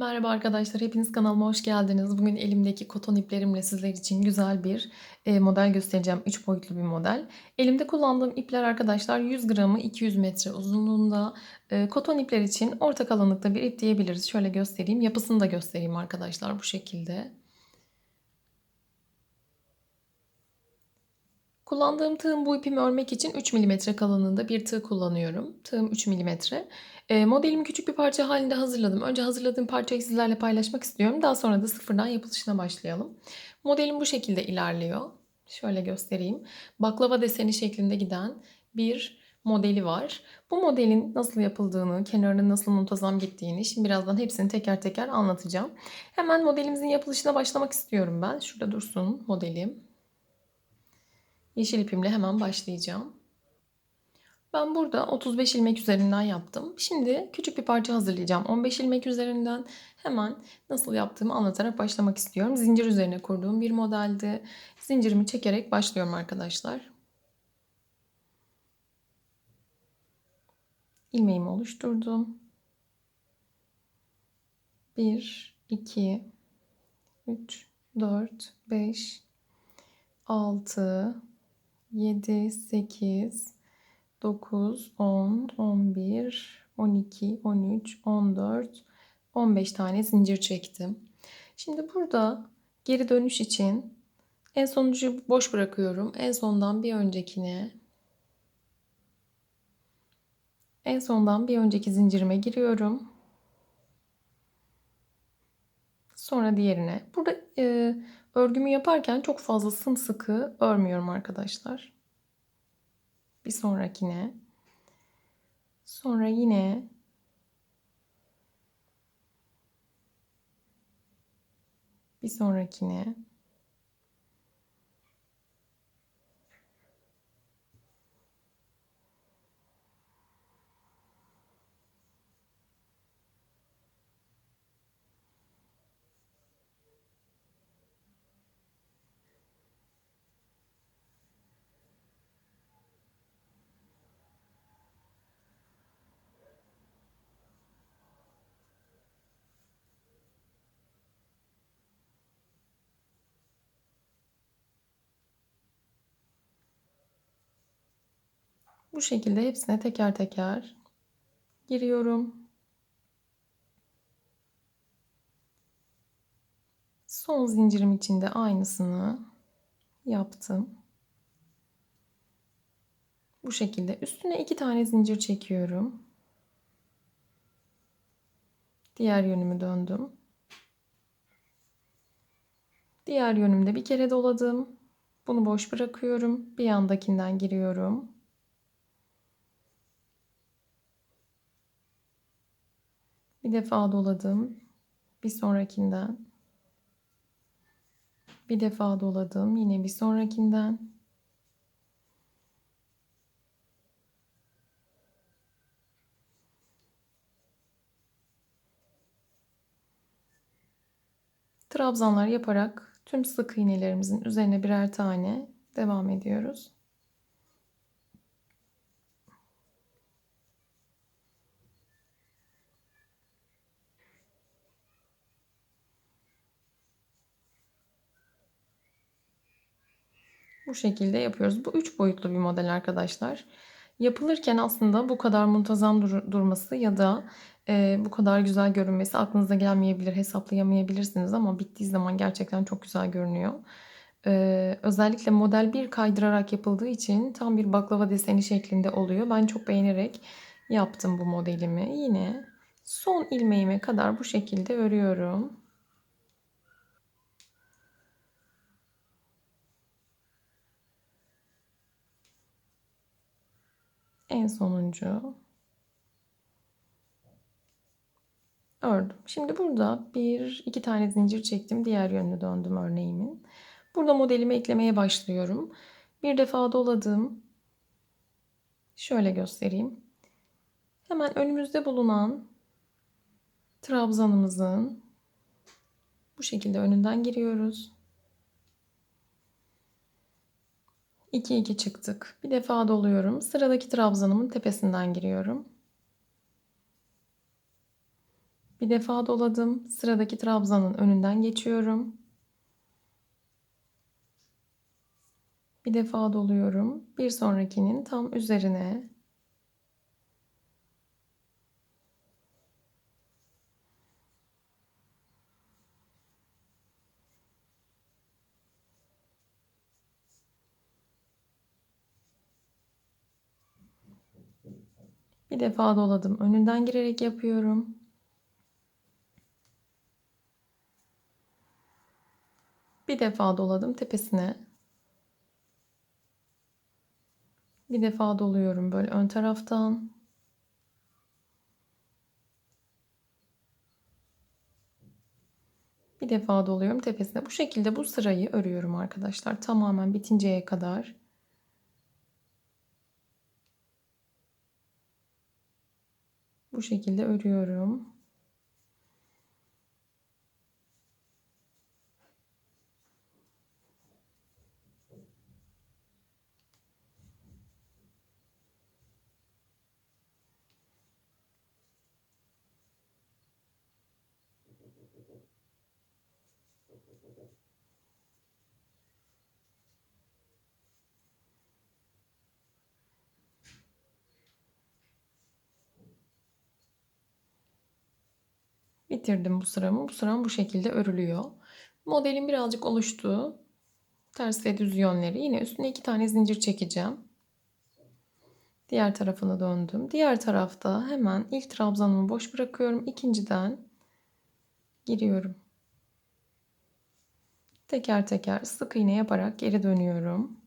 Merhaba arkadaşlar, hepiniz kanalıma hoş geldiniz. Bugün elimdeki koton iplerimle sizler için güzel bir e, model göstereceğim. 3 boyutlu bir model. Elimde kullandığım ipler arkadaşlar 100 gramı 200 metre uzunluğunda. E, koton ipler için orta kalınlıkta bir ip diyebiliriz. Şöyle göstereyim. Yapısını da göstereyim arkadaşlar bu şekilde. Kullandığım tığım bu ipimi örmek için 3 mm kalınlığında bir tığ kullanıyorum. Tığım 3 mm. E, modelimi küçük bir parça halinde hazırladım. Önce hazırladığım parçayı sizlerle paylaşmak istiyorum. Daha sonra da sıfırdan yapılışına başlayalım. Modelim bu şekilde ilerliyor. Şöyle göstereyim. Baklava deseni şeklinde giden bir modeli var. Bu modelin nasıl yapıldığını, kenarının nasıl muntazam gittiğini şimdi birazdan hepsini teker teker anlatacağım. Hemen modelimizin yapılışına başlamak istiyorum ben. Şurada dursun modelim. Yeşil ipimle hemen başlayacağım. Ben burada 35 ilmek üzerinden yaptım. Şimdi küçük bir parça hazırlayacağım. 15 ilmek üzerinden hemen nasıl yaptığımı anlatarak başlamak istiyorum. Zincir üzerine kurduğum bir modeldi. Zincirimi çekerek başlıyorum arkadaşlar. ilmeğimi oluşturdum. 1, 2, 3, 4, 5, 6, 7, 8, 9, 10, 11, 12, 13, 14, 15 tane zincir çektim. Şimdi burada geri dönüş için en sonuncuyu boş bırakıyorum. En sondan bir öncekine en sondan bir önceki zincirime giriyorum. Sonra diğerine. Burada e, örgümü yaparken çok fazla sımsıkı örmüyorum arkadaşlar. Bir sonrakine. Sonra yine bir sonrakine. Bu şekilde hepsine teker teker giriyorum. Son zincirim içinde aynısını yaptım. Bu şekilde üstüne iki tane zincir çekiyorum. Diğer yönümü döndüm. Diğer yönümde bir kere doladım. Bunu boş bırakıyorum. Bir yandakinden giriyorum. Bir defa doladım. Bir sonrakinden. Bir defa doladım. Yine bir sonrakinden. Trabzanlar yaparak tüm sık iğnelerimizin üzerine birer tane devam ediyoruz. Bu şekilde yapıyoruz. Bu üç boyutlu bir model arkadaşlar. Yapılırken aslında bu kadar muntazam dur durması ya da e, bu kadar güzel görünmesi aklınıza gelmeyebilir, hesaplayamayabilirsiniz ama bittiği zaman gerçekten çok güzel görünüyor. E, özellikle model bir kaydırarak yapıldığı için tam bir baklava deseni şeklinde oluyor. Ben çok beğenerek yaptım bu modelimi. Yine son ilmeğime kadar bu şekilde örüyorum. En sonuncu ördüm. Şimdi burada bir iki tane zincir çektim. Diğer yönünü döndüm örneğimin. Burada modelimi eklemeye başlıyorum. Bir defa doladım. Şöyle göstereyim. Hemen önümüzde bulunan trabzanımızın bu şekilde önünden giriyoruz. 2 2 çıktık. Bir defa doluyorum. Sıradaki trabzanımın tepesinden giriyorum. Bir defa doladım. Sıradaki trabzanın önünden geçiyorum. Bir defa doluyorum. Bir sonrakinin tam üzerine Bir defa doladım. Önünden girerek yapıyorum. Bir defa doladım tepesine. Bir defa doluyorum böyle ön taraftan. Bir defa doluyorum tepesine. Bu şekilde bu sırayı örüyorum arkadaşlar. Tamamen bitinceye kadar. Bu şekilde örüyorum. Bitirdim bu sıramı. Bu sıram bu şekilde örülüyor. Modelin birazcık oluştu. Ters ve düz yönleri. Yine üstüne iki tane zincir çekeceğim. Diğer tarafına döndüm. Diğer tarafta hemen ilk trabzanımı boş bırakıyorum. İkinciden giriyorum. Teker teker sık iğne yaparak geri dönüyorum.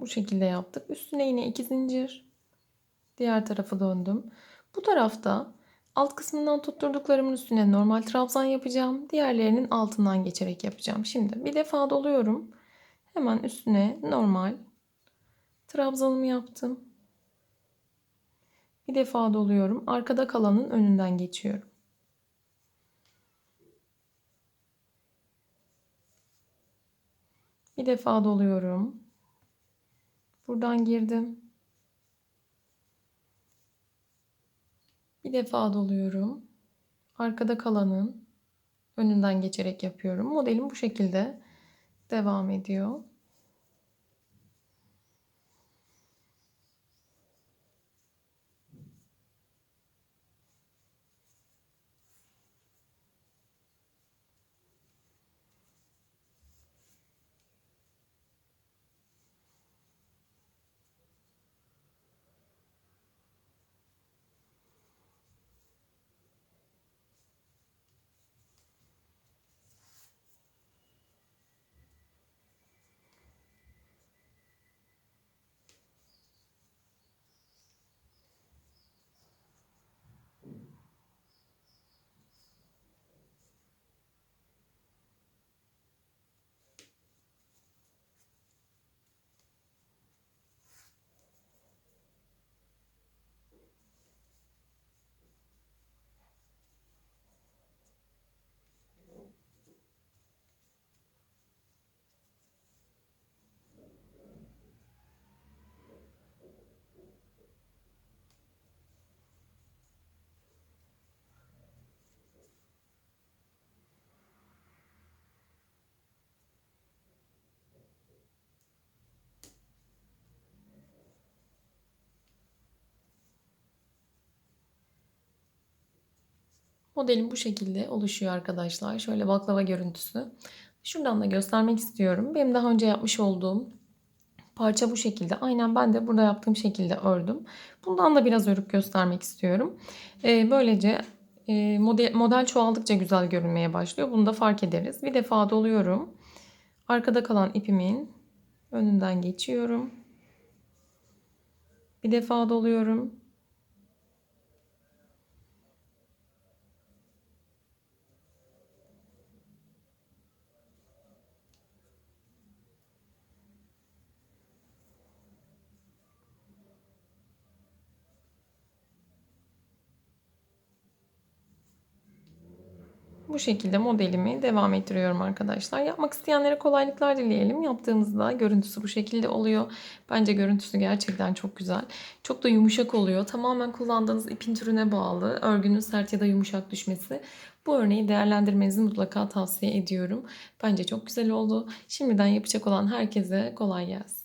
Bu şekilde yaptık. Üstüne yine iki zincir. Diğer tarafa döndüm. Bu tarafta alt kısmından tutturduklarımın üstüne normal trabzan yapacağım. Diğerlerinin altından geçerek yapacağım. Şimdi bir defa doluyorum. Hemen üstüne normal trabzanımı yaptım. Bir defa doluyorum. Arkada kalanın önünden geçiyorum. Bir defa doluyorum. Buradan girdim. Bir defa doluyorum. Arkada kalanın önünden geçerek yapıyorum. Modelim bu şekilde devam ediyor. Modelim bu şekilde oluşuyor arkadaşlar. Şöyle baklava görüntüsü. Şuradan da göstermek istiyorum. Benim daha önce yapmış olduğum Parça bu şekilde. Aynen ben de burada yaptığım şekilde ördüm. Bundan da biraz örüp göstermek istiyorum. Ee, böylece e, model, model çoğaldıkça güzel görünmeye başlıyor. Bunu da fark ederiz. Bir defa doluyorum. Arkada kalan ipimin önünden geçiyorum. Bir defa doluyorum. Bu şekilde modelimi devam ettiriyorum arkadaşlar. Yapmak isteyenlere kolaylıklar dileyelim. Yaptığımızda görüntüsü bu şekilde oluyor. Bence görüntüsü gerçekten çok güzel. Çok da yumuşak oluyor. Tamamen kullandığınız ipin türüne bağlı. Örgünün sert ya da yumuşak düşmesi. Bu örneği değerlendirmenizi mutlaka tavsiye ediyorum. Bence çok güzel oldu. Şimdiden yapacak olan herkese kolay gelsin.